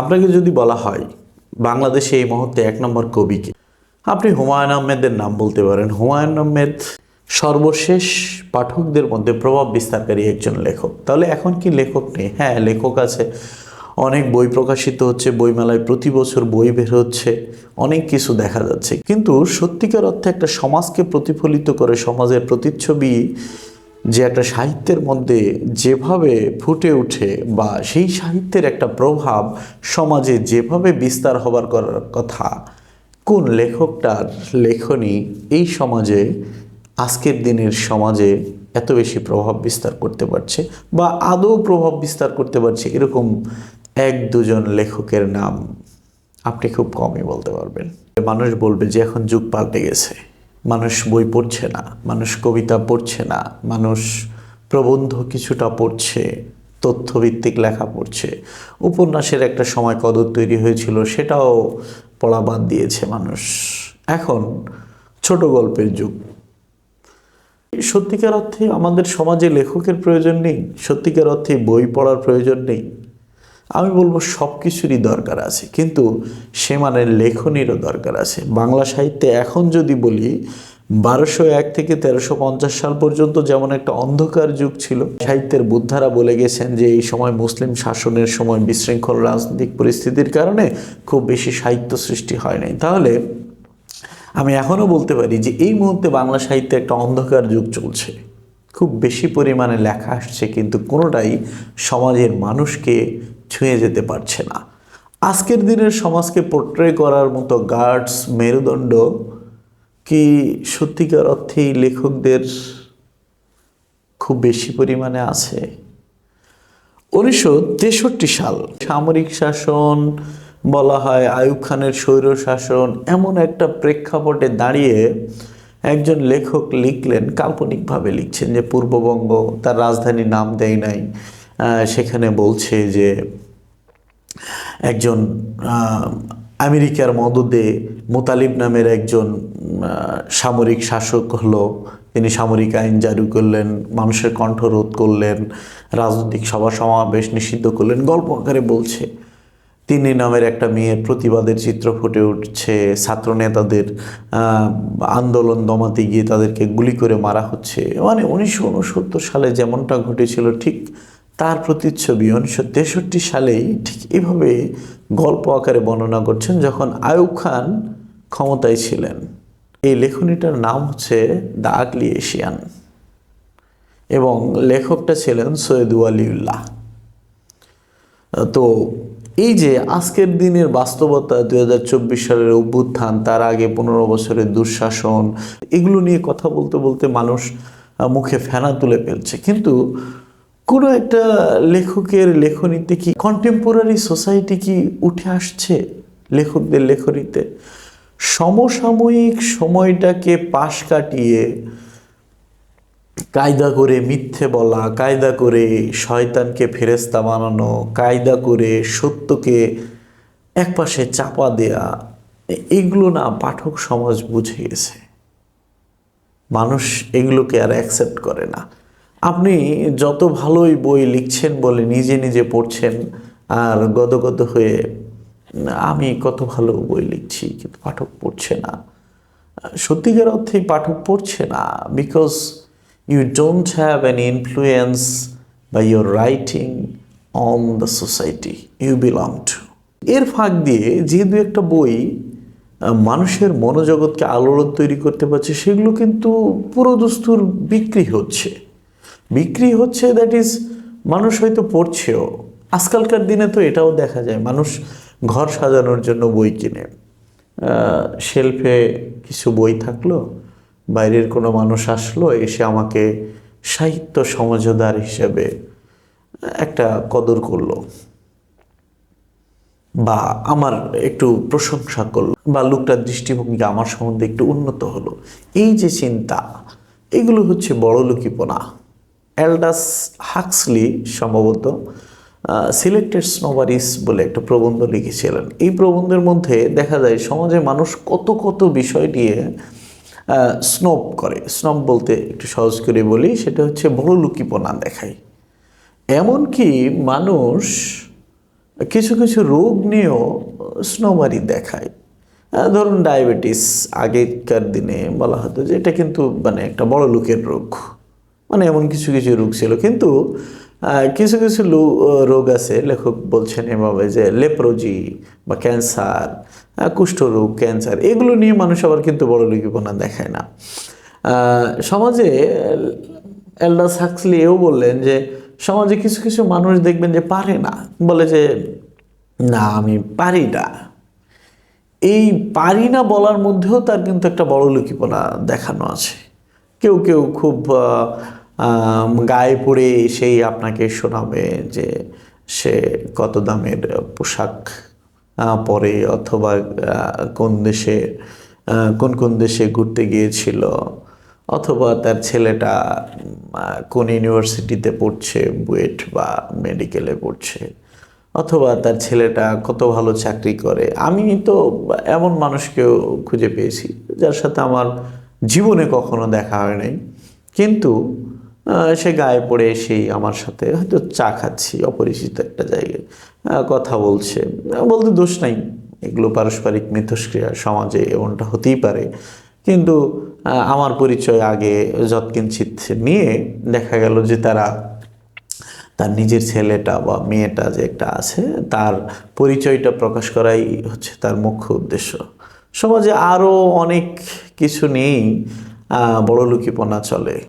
আপনাকে যদি বলা হয়, বাংলাদেশে এই মুহূর্তে এক নম্বর কবিকে আপনি হুমায়ুন আহমেদের নাম বলতে পারেন। হুমায়ুন আহমেদ সর্বশেষ পাঠকদের মধ্যে প্রভাব বিস্তারকারী একজন লেখক। তাহলে এখন কি লেখক নেই? হ্যাঁ লেখক আছে। অনেক বই প্রকাশিত হচ্ছে, বইমেলায় প্রতি বছর বই বের হচ্ছে, অনেক কিছু দেখা যাচ্ছে। কিন্তু সত্যিকার অর্থে একটা সমাজকে প্রতিফলিত করে, সমাজের প্রতিচ্ছবি যে একটা সাহিত্যের মধ্যে যেভাবে ফুটে উঠে বা সেই সাহিত্যের একটা প্রভাব সমাজে যেভাবে বিস্তার হবার করার কথা, কোন লেখকটার লেখনী এই সমাজে, আজকের দিনের সমাজে এত বেশি প্রভাব বিস্তার করতে পারছে বা আদৌ প্রভাব বিস্তার করতে পারছে এরকম এক দুজন লেখকের নাম আপনি খুব কমই বলতে পারবেন। মানুষ বলবে যে এখন যুগ পাল্টে গেছে। মানুষ বই পড়ছে না, মানুষ কবিতা পড়ছে না, মানুষ প্রবন্ধ কিছুটা পড়ছে, তথ্যভিত্তিক লেখা পড়ছে। উপন্যাসের একটা সময় কদর তৈরি হয়েছিল, সেটাও পড়া বাদ দিয়েছে মানুষ। এখন ছোট গল্পের যুগ। সত্যিকার অর্থে আমাদের সমাজে লেখকের প্রয়োজন নেই, সত্যিকার অর্থে বই পড়ার প্রয়োজন নেই। আমি বলব সব কিছুরই দরকার আছে, কিন্তু সে মানে লেখনীরও দরকার আছে। বাংলা সাহিত্যে এখন যদি বলি, বারোশো এক থেকে তেরোশো পঞ্চাশ সাল পর্যন্ত যেমন একটা অন্ধকার যুগ ছিল, সাহিত্যের বুদ্ধারা বলে গেছেন যে এই সময় মুসলিম শাসনের সময় বিশৃঙ্খল রাজনৈতিক পরিস্থিতির কারণে খুব বেশি সাহিত্য সৃষ্টি হয় নাই। তাহলে আমি এখনও বলতে পারি যে এই মুহূর্তে বাংলা সাহিত্যে একটা অন্ধকার যুগ চলছে। খুব বেশি পরিমাণে লেখা আসছে, কিন্তু কোনোটাই সমাজের মানুষকে ছুঁয়ে যেতে পারছে না। আজকের দিনের সমাজকে পোট্রে করার মতো গার্ডস মেরুদণ্ড কি সত্যিকার অর্থেই লেখকদের খুব বেশি পরিমাণে আছে? উনিশশো তেষট্টি সাল সামরিক শাসন বলা হয় আয়ুব খানের স্বৈর শাসন এমন একটা প্রেক্ষাপটে দাঁড়িয়ে একজন লেখক লিখলেন, কাল্পনিকভাবে লিখছেন যে পূর্ববঙ্গ তার রাজধানী নাম দেয় নাই। সেখানে বলছে যে একজন আমেরিকার মদদে মোতালিব নামের একজন সামরিক শাসক হলো। তিনি সামরিক আইন জারি করলেন, মানুষের কণ্ঠরোধ করলেন, রাজনৈতিক সভা সমাবেশ নিষিদ্ধ করলেন, গল্প আকারে বলছে। তিনি নামের একটা মেয়ের প্রতিবাদের চিত্র ফুটে উঠছে। ছাত্র নেতাদের আন্দোলন দমাতে গিয়ে তাদেরকে গুলি করে মারা হচ্ছে। মানে উনিশশো উনসত্তর সালে যেমনটা ঘটেছিল, ঠিক তার প্রতিচ্ছবি উনিশশো তেষট্টি সালেই ঠিক এভাবে গল্প আকারে বর্ণনা করছেন যখন আয়ুব খান ক্ষমতায় ছিলেন। এই লেখনীটার নাম হচ্ছে দ্য আগলি এশিয়ান এবং লেখকটা ছিলেন সৈয়দ ওয়ালিউল্লাহ। তো এই যে আজকের দিনের বাস্তবতা দুই হাজার চব্বিশ সালের অভ্যুত্থান, তার আগে পনেরো বছরের দুঃশাসন, এগুলো নিয়ে কথা বলতে বলতে মানুষ মুখে ফেনা তুলে ফেলছে। কিন্তু কোনো একটা লেখকের লেখনীতে কি কন্টেম্পোরারি সোসাইটি কি উঠে আসছে লেখকদের লেখনীতে? সমসাময়িক সময়টাকে পাশ কাটিয়ে কায়দা করে মিথ্যে বলা, কায়দা করে শয়তানকে ফেরেস্তা বানানো, কায়দা করে সত্যকে একপাশে চাপা দেয়া এগুলো না পাঠক সমাজ বুঝে গেছে। মানুষ এগুলোকে আর অ্যাকসেপ্ট করে না। আপনি যত ভালোই বই লিখছেন বলে নিজে নিজে পড়ছেন, আর গদগদ হয়ে, আমি কত ভালো বই লিখছি, কিন্তু পাঠক পড়ছে না। সত্যিকার অর্থে পাঠক পড়ছে না because you don't have an influence by your writing on the society you belong to এর ফাঁক দিয়ে যে দু একটা বই মানুষের মনোজগৎকে আলোড়ন তৈরি করতে পারছে, সেগুলো কিন্তু পুরো দস্তুর বিক্রি হচ্ছে। বিক্রি হচ্ছে দ্যাট ইজ মানুষ হয়তো পড়ছেও। আজকালকার দিনে তো এটাও দেখা যায়, মানুষ ঘর সাজানোর জন্য বই কিনে। শেলফে কিছু বই থাকল, বাইরের কোনো মানুষ আসলো, এসে আমাকে সাহিত্য সমঝদার হিসেবে একটা কদর করল, বা আমার একটু প্রশংসা করল, বা লোকটার দৃষ্টিভঙ্গি আমার সম্বন্ধে একটু উন্নত হলো। এই যে চিন্তা, এগুলো হচ্ছে বড় লোকিপনা অ্যালডাস হাক্সলি সম্ভবত সিলেক্টেড স্নোবারিস বলে একটা প্রবন্ধ লিখেছিলেন। এই প্রবন্ধের মধ্যে দেখা যায় সমাজে মানুষ কত কত বিষয় নিয়ে স্নোপ করে। স্নোপ বলতে একটু সহজ করে বলি, সেটা হচ্ছে বড় লুকিপনা দেখায়। এমনকি মানুষ কিছু কিছু রোগ নিয়েও স্নোবারি দেখায়। ধরুন ডায়াবেটিস আগেকার দিনে বলা হতো যে এটা কিন্তু মানে একটা বড় লোকের রোগ। মানে এমন কিছু কিছু রোগ ছিল। কিন্তু কিছু কিছু রোগ আছে, লেখক বলছেন এভাবে যে লেপ্রোজি বা ক্যান্সার কুষ্ঠরোগ, ক্যান্সার, এগুলো নিয়ে মানুষ আবার কিন্তু বড় লোকিপনা দেখায় না। সমাজে এলডাস হাক্সলি এও বললেন যে, সমাজে কিছু কিছু মানুষ দেখবেন যে পারে না। বলে যে, না, আমি পারি না। এই পারি না বলার মধ্যেও তার কিন্তু একটা বড় লুকিপনা দেখানো আছে। কেউ কেউ খুব গায়ে পড়ে সেই আপনাকে শোনাবে যে সে কত দামের পোশাক পরে অথবা কোন দেশে কোন কোন দেশে ঘুরতে গিয়েছিল অথবা তার ছেলেটা কোন ইউনিভার্সিটিতে পড়ছে, বুয়েট বা মেডিকেলে পড়ছে অথবা তার ছেলেটা কত ভালো চাকরি করে। আমি তো এমন মানুষকেও খুঁজে পেয়েছি, যার সাথে আমার জীবনে কখনো দেখা হয় নাই। কিন্তু সে গায়ে পড়ে এসেই আমার সাথে হয়তো চা খাচ্ছি অপরিচিত একটা জায়গায়। কথা বলছে। বলতে দোষ নাই। এগুলো পারস্পরিক মিথস্ক্রিয়া সমাজে এমনটা হতেই পারে। কিন্তু আমার পরিচয় আগে যৎকিঞ্চিত নিয়ে দেখা গেল যে তারা তার নিজের ছেলেটা বা মেয়েটা যে একটা আছে তার পরিচয়টা প্রকাশ করাই হচ্ছে তার মুখ্য উদ্দেশ্য। সমাজে আরও অনেক কিছু আহ, বড় লুকিপনা চলে।